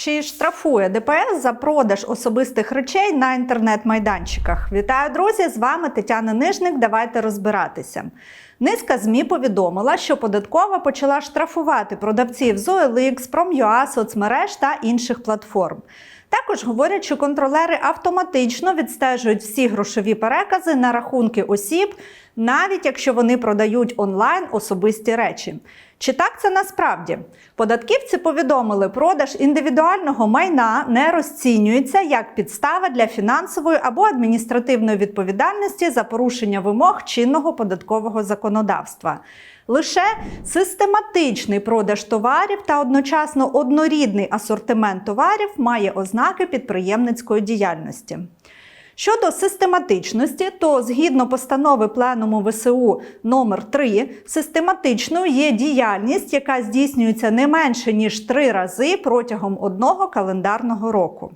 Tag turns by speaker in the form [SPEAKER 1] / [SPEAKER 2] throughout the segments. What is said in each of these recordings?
[SPEAKER 1] Чи штрафує ДПС за продаж особистих речей на інтернет-майданчиках? Вітаю, друзі! З вами Тетяна Нижник. Давайте розбиратися. Низка ЗМІ повідомила, що податкова почала штрафувати продавців з Prom.ua, соцмереж та інших платформ. Також говорять, що контролери автоматично відстежують всі грошові перекази на рахунки осіб, навіть якщо вони продають онлайн особисті речі. Чи так це насправді? Податківці повідомили, продаж індивідуального майна не розцінюється як підстава для фінансової або адміністративної відповідальності за порушення вимог чинного податкового законодавства. Лише систематичний продаж товарів та одночасно однорідний асортимент товарів має ознаки підприємницької діяльності. Щодо систематичності, то згідно постанови Пленуму ВСУ номер 3 систематичною є діяльність, яка здійснюється не менше ніж три рази протягом одного календарного року.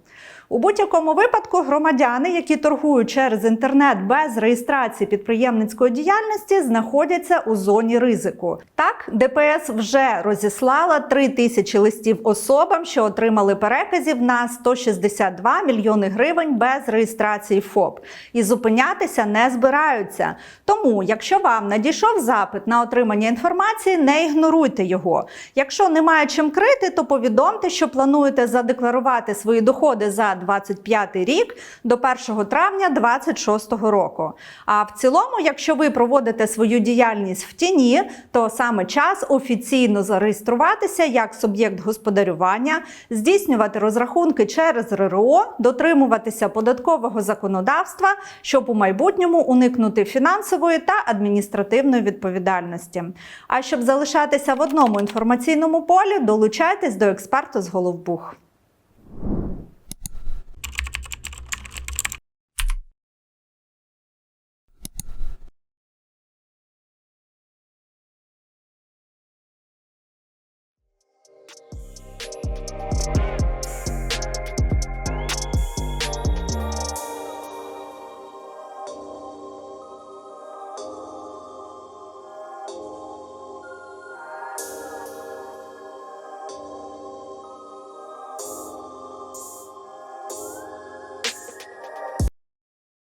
[SPEAKER 1] У будь-якому випадку громадяни, які торгують через інтернет без реєстрації підприємницької діяльності, знаходяться у зоні ризику. Так, ДПС вже розіслала 3 тисячі листів особам, що отримали переказів на 162 мільйони гривень без реєстрації ФОП, і зупинятися не збираються. Тому, якщо вам надійшов запит на отримання інформації, не ігноруйте його. Якщо немає чим крити, то повідомте, що плануєте задекларувати свої доходи за 2025 рік до 1 травня 2026 року. А в цілому, якщо ви проводите свою діяльність в тіні, то саме час офіційно зареєструватися як суб'єкт господарювання, здійснювати розрахунки через РРО, дотримуватися податкового законодавства, щоб у майбутньому уникнути фінансової та адміністративної відповідальності. А щоб залишатися в одному інформаційному полі, долучайтесь до експерту з Головбух. Bye.